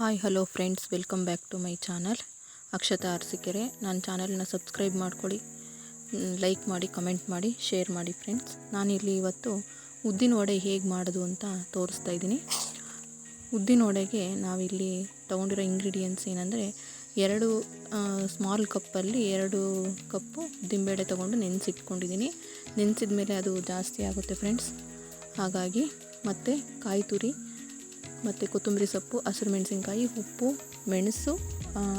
Hi hello friends welcome back to my channel Akshata Arasikere ನನ್ನ ಚಾನಲ್ನ subscribe ಮಾಡ್ಕೊಳ್ಳಿ. Like ಮಾಡಿ ಕಮೆಂಟ್ ಮಾಡಿ ಶೇರ್ ಮಾಡಿ ಫ್ರೆಂಡ್ಸ್ ನಾನಿಲ್ಲಿ ಇವತ್ತು ಉದ್ದಿನ ವಡೆ ಹೇಗೆ ಮಾಡೋದು ಅಂತ ತೋರಿಸ್ತಾ ಇದ್ದೀನಿ. ಉದ್ದಿನ ವಡೆಗೆ ನಾವಿಲ್ಲಿ ತೊಗೊಂಡಿರೋ ಇಂಗ್ರೀಡಿಯೆಂಟ್ಸ್ ಏನಂದರೆ ಎರಡು ಸ್ಮಾಲ್ ಕಪ್ಪಲ್ಲಿ ಎರಡು ಕಪ್ಪು ದಿಂಬೇಳೆ ತೊಗೊಂಡು ನೆನೆಸಿಟ್ಕೊಂಡಿದ್ದೀನಿ. ನೆನೆಸಿದ ಮೇಲೆ ಅದು ಜಾಸ್ತಿ ಆಗುತ್ತೆ ಫ್ರೆಂಡ್ಸ್ ಹಾಗಾಗಿ ಮತ್ತು ಕಾಯಿ ತುರಿ ಮತ್ತು ಕೊತ್ತಂಬರಿ ಸೊಪ್ಪು, ಹಸಿರು ಮೆಣಸಿನ್ಕಾಯಿ, ಉಪ್ಪು, ಮೆಣಸು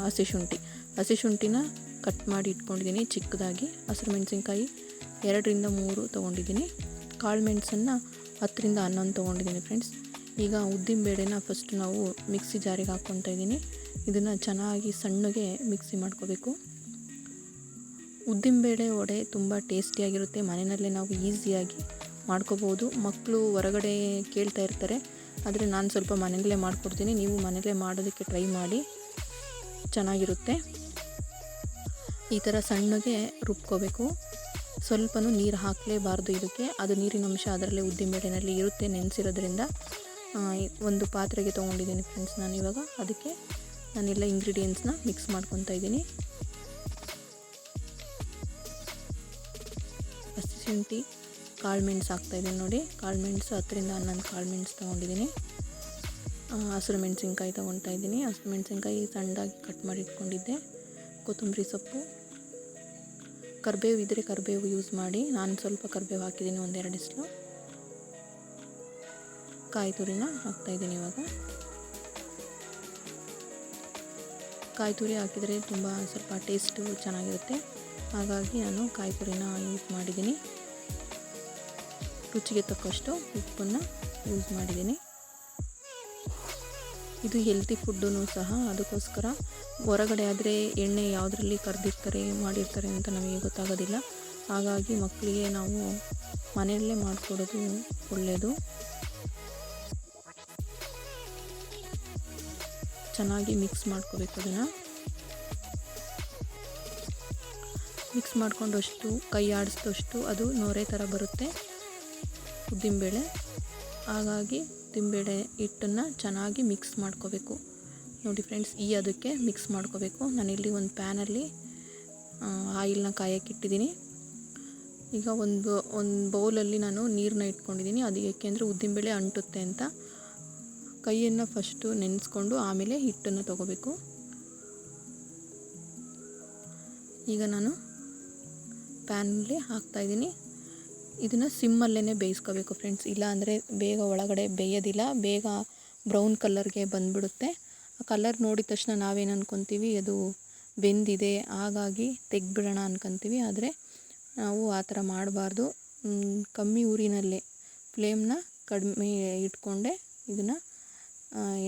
ಹಸಿ ಶುಂಠಿ. ಹಸಿ ಶುಂಠಿನ ಕಟ್ ಮಾಡಿ ಇಟ್ಕೊಂಡಿದ್ದೀನಿ ಚಿಕ್ಕದಾಗಿ. ಹಸಿರು ಮೆಣಸಿನ್ಕಾಯಿ ಎರಡರಿಂದ ಮೂರು ತೊಗೊಂಡಿದ್ದೀನಿ. ಕಾಳು ಮೆಣಸನ್ನು ಹತ್ತರಿಂದ ಹನ್ನೊಂದು ತೊಗೊಂಡಿದ್ದೀನಿ ಫ್ರೆಂಡ್ಸ್. ಈಗ ಉದ್ದಿನ ಬೇಳೆನ ಫಸ್ಟ್ ನಾವು ಮಿಕ್ಸಿ ಜಾರಿಗೆ ಹಾಕ್ಕೊತಾ ಇದ್ದೀನಿ. ಇದನ್ನು ಚೆನ್ನಾಗಿ ಸಣ್ಣಗೆ ಮಿಕ್ಸಿ ಮಾಡ್ಕೋಬೇಕು. ಉದ್ದಿನಬೇಳೆ ವಡೆ ತುಂಬ ಟೇಸ್ಟಿಯಾಗಿರುತ್ತೆ ಮನೆಯಲ್ಲೇ ನಾವು ಈಸಿಯಾಗಿ ಮಾಡ್ಕೋಬೋದು. ಮಕ್ಕಳು ಹೊರಗಡೆ ಕೇಳ್ತಾ ಇರ್ತಾರೆ. ಆದರೆ ನಾನು ಸ್ವಲ್ಪ ಮನೆಯಲ್ಲೇ ಮಾಡಿಕೊಡ್ತೀನಿ. ನೀವು ಮನೆಯಲ್ಲೇ ಮಾಡೋದಕ್ಕೆ ಟ್ರೈ ಮಾಡಿ. ಚೆನ್ನಾಗಿರುತ್ತೆ. ಈ ಥರ ಸಣ್ಣಗೆ ರುಬ್ಕೋಬೇಕು. ಸ್ವಲ್ಪನೂ ನೀರು ಹಾಕಲೇಬಾರ್ದು ಇದಕ್ಕೆ. ಅದು ನೀರಿನ ಅಂಶ ಅದರಲ್ಲೇ ಉದ್ದಿನಬೇಳೆನಲ್ಲಿ ಇರುತ್ತೆ, ನೆನೆಸಿರೋದ್ರಿಂದ. ಒಂದು ಪಾತ್ರೆಗೆ ತೊಗೊಂಡಿದ್ದೀನಿ ಫ್ರೆಂಡ್ಸ್ ನಾನು ಇವಾಗ. ಅದಕ್ಕೆ ನಾನೆಲ್ಲ ಇಂಗ್ರೀಡಿಯೆಂಟ್ಸ್ನ ಮಿಕ್ಸ್ ಮಾಡ್ಕೊತಾ ಇದ್ದೀನಿ. ಹಸಿ ಶುಂಠಿ. ಕಾಳು ಮೆಣಸು ಹಾಕ್ತಾಯಿದ್ದೀನಿ ನೋಡಿ. ಕಾಳು ಮೆಣಸು ಹತ್ತರಿಂದ ಹನ್ನೊಂದು ಕಾಳು ಮೆಣಸು ತೊಗೊಂಡಿದ್ದೀನಿ. ಹಸಿರು ಮೆಣಸಿನ್ಕಾಯಿ ತೊಗೊತಾ ಇದ್ದೀನಿ. ಹಸಿರು ಮೆಣಸಿನ್ಕಾಯಿ ಸಣ್ಣದಾಗಿ ಕಟ್ ಮಾಡಿ ಇಟ್ಕೊಂಡಿದ್ದೆ. ಕೊತ್ತಂಬರಿ ಸೊಪ್ಪು. ಕರಿಬೇವು ಇದ್ದರೆ ಕರಿಬೇವು ಯೂಸ್ ಮಾಡಿ. ನಾನು ಸ್ವಲ್ಪ ಕರಿಬೇವು ಹಾಕಿದ್ದೀನಿ ಒಂದೆರಡು ಇಸ್ಲು. ಕಾಯಿ ತುರಿನ ಹಾಕ್ತಾಯಿದ್ದೀನಿ ಇವಾಗ. ಕಾಯಿ ತುರಿ ಹಾಕಿದರೆ ತುಂಬ ಸ್ವಲ್ಪ ಟೇಸ್ಟು ಚೆನ್ನಾಗಿರುತ್ತೆ. ಹಾಗಾಗಿ ನಾನು ಕಾಯಿ ತುರಿನ ಯೂಸ್ ಮಾಡಿದ್ದೀನಿ. ರುಚಿಗೆ ತಕ್ಕಷ್ಟು ಉಪ್ಪನ್ನು ಯೂಸ್ ಮಾಡಿದ್ದೀನಿ. ಇದು ಹೆಲ್ತಿ ಫುಡ್ಡೂ ಸಹ ಅದಕ್ಕೋಸ್ಕರ ಹೊರಗಡೆ ಆದರೆ ಎಣ್ಣೆ ಯಾವುದರಲ್ಲಿ ಕರೆದಿರ್ತಾರೆ, ಮಾಡಿರ್ತಾರೆ ಅಂತ ನಮಗೆ ಗೊತ್ತಾಗೋದಿಲ್ಲ. ಹಾಗಾಗಿ ಮಕ್ಕಳಿಗೆ ನಾವು ಮನೆಯಲ್ಲೇ ಮಾಡಿಕೊಡೋದು ಒಳ್ಳೆಯದು ಚೆನ್ನಾಗಿ ಮಿಕ್ಸ್ ಮಾಡ್ಕೋಬೇಕು ಅದನ್ನು. ಮಿಕ್ಸ್ ಮಾಡಿಕೊಂಡಷ್ಟು, ಕೈ ಆಡಿಸಿದಷ್ಟು ಅದು ನೋರೆ ಥರ ಬರುತ್ತೆ. ಉದ್ದಿನಬೇಳೆ, ಹಾಗಾಗಿ ಉದ್ದಿನಬೇಳೆ ಹಿಟ್ಟನ್ನು ಚೆನ್ನಾಗಿ ಮಿಕ್ಸ್ ಮಾಡ್ಕೋಬೇಕು. ನೋಡಿ ಫ್ರೆಂಡ್ಸ್ ಈ ಅದಕ್ಕೆ ಮಿಕ್ಸ್ ಮಾಡ್ಕೋಬೇಕು. ನಾನಿಲ್ಲಿ ಒಂದು ಪ್ಯಾನಲ್ಲಿ ಆಯಿಲ್ನ ಕಾಯಕ್ಕಿಟ್ಟಿದ್ದೀನಿ ಈಗ ಒಂದು ಒಂದು ಬೌಲಲ್ಲಿ ನಾನು ನೀರನ್ನ ಇಟ್ಕೊಂಡಿದ್ದೀನಿ. ಅದು ಏಕೆಂದರೆ ಉದ್ದಿನಬೇಳೆ ಅಂಟುತ್ತೆ ಅಂತ. ಕೈಯನ್ನು ಫಸ್ಟು ನೆನೆಸ್ಕೊಂಡು ಆಮೇಲೆ ಹಿಟ್ಟನ್ನು ತಗೋಬೇಕು. ಈಗ ನಾನು ಪ್ಯಾನಲ್ಲಿ ಹಾಕ್ತಾಯಿದ್ದೀನಿ ಇದನ್ನು ಸಿಮ್ಮಲ್ಲೇ ಬೇಯಿಸ್ಕೋಬೇಕು ಫ್ರೆಂಡ್ಸ್ ಇಲ್ಲ ಅಂದರೆ ಬೇಗ ಒಳಗಡೆ ಬೇಯೋದಿಲ್ಲ. ಬೇಗ ಬ್ರೌನ್ ಕಲರ್ಗೆ ಬಂದುಬಿಡುತ್ತೆ. ಆ ಕಲರ್ ನೋಡಿದ ತಕ್ಷಣ ನಾವೇನು ಅಂದ್ಕೊತೀವಿ ಅದು ಬೆಂದಿದೆ, ಹಾಗಾಗಿ ತೆಗ್ದುಬಿಡೋಣ ಅನ್ಕೊತೀವಿ. ಆದರೆ ನಾವು ಆ ಥರ ಮಾಡಬಾರ್ದು. ಕಮ್ಮಿ ಊರಿನಲ್ಲೇ ಫ್ಲೇಮ್ನ ಕಡಿಮೆ ಇಟ್ಕೊಂಡೆ ಇದನ್ನು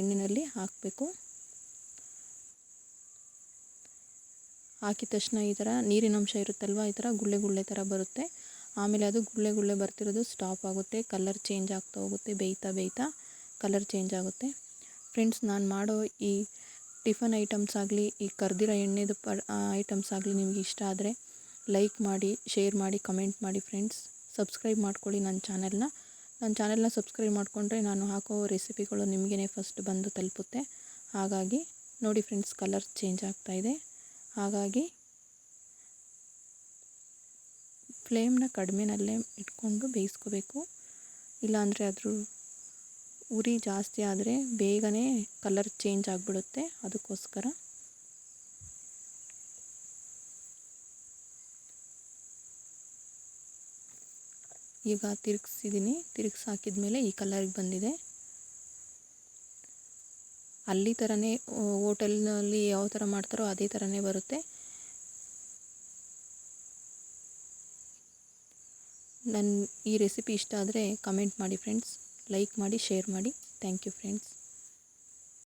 ಎಣ್ಣೆಯಲ್ಲಿ ಹಾಕಬೇಕು. ಹಾಕಿದ ತಕ್ಷಣ ಈ ಥರ ನೀರಿನಂಶ ಇರುತ್ತಲ್ವ, ಈ ಥರ ಗುಳ್ಳೆ ಗುಳ್ಳೆ ಥರ ಬರುತ್ತೆ. ಆಮೇಲೆ ಅದು ಗುಳ್ಳೆ ಗುಳ್ಳೆ ಬರ್ತಿರೋದು ಸ್ಟಾಪ್ ಆಗುತ್ತೆ ಕಲರ್ ಚೇಂಜ್ ಆಗ್ತಾ ಹೋಗುತ್ತೆ, ಬೇಯ್ತಾ ಬೇಯ್ತಾ ಕಲರ್ ಚೇಂಜ್ ಆಗುತ್ತೆ. ಫ್ರೆಂಡ್ಸ್ ನಾನು ಮಾಡೋ ಈ ಟಿಫನ್ ಐಟಮ್ಸ್ ಆಗಲಿ, ಈ ಕರ್ದಿರೋ ಎಣ್ಣೆದು ಪ ಐಟಮ್ಸ್ ಆಗಲಿ ನಿಮಗೆ ಇಷ್ಟ ಆದರೆ ಲೈಕ್ ಮಾಡಿ ಶೇರ್ ಮಾಡಿ ಕಮೆಂಟ್ ಮಾಡಿ ಫ್ರೆಂಡ್ಸ್ ಸಬ್ಸ್ಕ್ರೈಬ್ ಮಾಡ್ಕೊಳ್ಳಿ ನನ್ನ ಚಾನೆಲ್ನ ನನ್ನ ಚಾನೆಲ್ನ ಸಬ್ಸ್ಕ್ರೈಬ್ ಮಾಡಿಕೊಂಡ್ರೆ ನಾನು ಹಾಕೋ ರೆಸಿಪಿಗಳು ನಿಮಗೇ ಫಸ್ಟ್ ಬಂದು ತಲುಪುತ್ತೆ. ಹಾಗಾಗಿ ನೋಡಿ ಫ್ರೆಂಡ್ಸ್ ಕಲರ್ ಚೇಂಜ್ ಆಗ್ತಾ ಇದೆ. ಹಾಗಾಗಿ ಫ್ಲೇಮ್ನ ಕಡಿಮೆನಲ್ಲೇ ಇಟ್ಕೊಂಡು ಬೇಯಿಸ್ಕೋಬೇಕು. ಇಲ್ಲಾಂದರೆ ಅದ್ರ ಉರಿ ಜಾಸ್ತಿ ಆದರೆ ಬೇಗನೆ ಕಲರ್ ಚೇಂಜ್ ಆಗಿಬಿಡುತ್ತೆ. ಅದಕ್ಕೋಸ್ಕರ ಈಗ ತಿರುಗಿಸಿದ್ದೀನಿ ತಿರುಗಿಸಿ ಹಾಕಿದ ಮೇಲೆ ಈ ಕಲರಿಗೆ ಬಂದಿದೆ. ಅಲ್ಲಿ ಥರನೇ ಹೋಟೆಲ್ನಲ್ಲಿ ಯಾವ ಥರ ಮಾಡ್ತಾರೋ ಅದೇ ಥರನೇ ಬರುತ್ತೆ. ನನ್ನ ಈ ರೆಸಿಪಿ ಇಷ್ಟ ಆದರೆ ಕಮೆಂಟ್ ಮಾಡಿ ಫ್ರೆಂಡ್ಸ್, ಲೈಕ್ ಮಾಡಿ, ಶೇರ್ ಮಾಡಿ. Thank you friends.